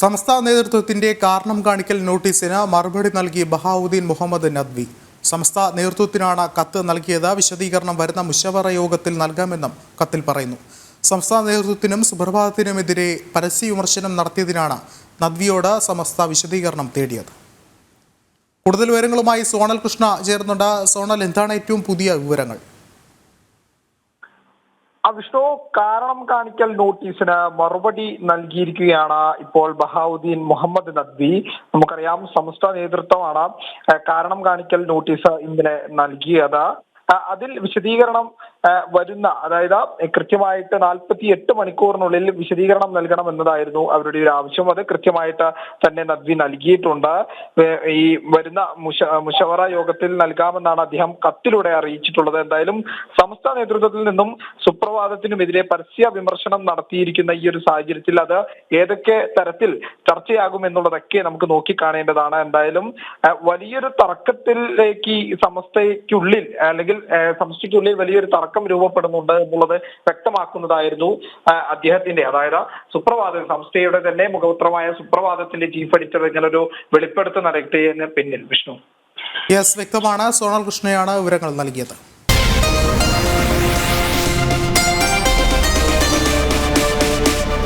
സംസ്ഥാന നേതൃത്വത്തിന്റെ കാരണം കാണിക്കൽ നോട്ടീസിന് മറുപടി നൽകി ബഹാവുദ്ദീൻ മുഹമ്മദ് നദ്വി. സംസ്ഥാന നേതൃത്വത്തിനാണ് കത്ത് നൽകിയത്. വിശദീകരണം വരുന്ന മുഷവറ യോഗത്തിൽ നൽകാമെന്നും കത്തിൽ പറയുന്നു. സംസ്ഥാന നേതൃത്വത്തിനും സുപ്രഭാതത്തിനുമെതിരെ പരസ്യ വിമർശനം നടത്തിയതിനാണ് നദ്വിയോട് സമസ്ത വിശദീകരണം തേടിയത്. കൂടുതൽ വിവരങ്ങളുമായി സോണൽ കൃഷ്ണ ചേർന്നുണ്ട് സോണൽ എന്താണ് ഏറ്റവും പുതിയ വിവരങ്ങൾ? വിഷ്ണു കാരണം കാണിക്കൽ നോട്ടീസിന് മറുപടി നൽകിയിരിക്കുകയാണ് ഇപ്പോൾ ബഹാവുദ്ദീൻ മുഹമ്മദ് നദ്വി. നമുക്കറിയാം സംസ്ഥാന നേതൃത്വമാണ് കാരണം കാണിക്കൽ നോട്ടീസ് ഇന്നലെ നൽകിയത്. അതിൽ വിശദീകരണം വരുന്ന അതായത് കൃത്യമായിട്ട് നാൽപ്പത്തി എട്ട് മണിക്കൂറിനുള്ളിൽ വിശദീകരണം നൽകണം എന്നതായിരുന്നു അവരുടെ ഒരു ആവശ്യം. അത് കൃത്യമായിട്ട് തന്നെ നദ്വി നൽകിയിട്ടുണ്ട്. ഈ വരുന്ന മുഷ മുഷവറ യോഗത്തിൽ നൽകാമെന്നാണ് അദ്ദേഹം കത്തിലൂടെ അറിയിച്ചിട്ടുള്ളത്. എന്തായാലും സംസ്ഥാന നേതൃത്വത്തിൽ നിന്നും സുപ്രഭാതത്തിനുമെതിരെ പരസ്യ വിമർശനം നടത്തിയിരിക്കുന്ന ഈ ഒരു സാഹചര്യത്തിൽ അത് ഏതൊക്കെ തരത്തിൽ ചർച്ചയാകും എന്നുള്ളതൊക്കെ നമുക്ക് നോക്കിക്കാണേണ്ടതാണ്. എന്തായാലും വലിയൊരു തർക്കത്തിലേക്ക് സമസ്തയ്ക്കുള്ളിൽ അല്ലെങ്കിൽ സമസ്തയ്ക്കുള്ളിൽ വലിയൊരു തർക്കം രൂപപ്പെടുന്നുണ്ട് എന്നുള്ളത് വ്യക്തമാക്കുന്നതായിരുന്നു അദ്ദേഹത്തിന്റെ അതായത് സുപ്രഭാത സംസ്ഥയുടെ തന്നെ മുഖപത്രമായ സുപ്രഭാതത്തിന്റെ ചീഫ് എഡിറ്റർ ഇങ്ങനൊരു വെളിപ്പെടുത്തൽ നടത്തിയതിന് പിന്നിൽ. വിഷ്ണു. യെസ് വ്യക്തമാണ്. സോണൽ കൃഷ്ണയാണ് വിവരങ്ങൾ നൽകിയത്.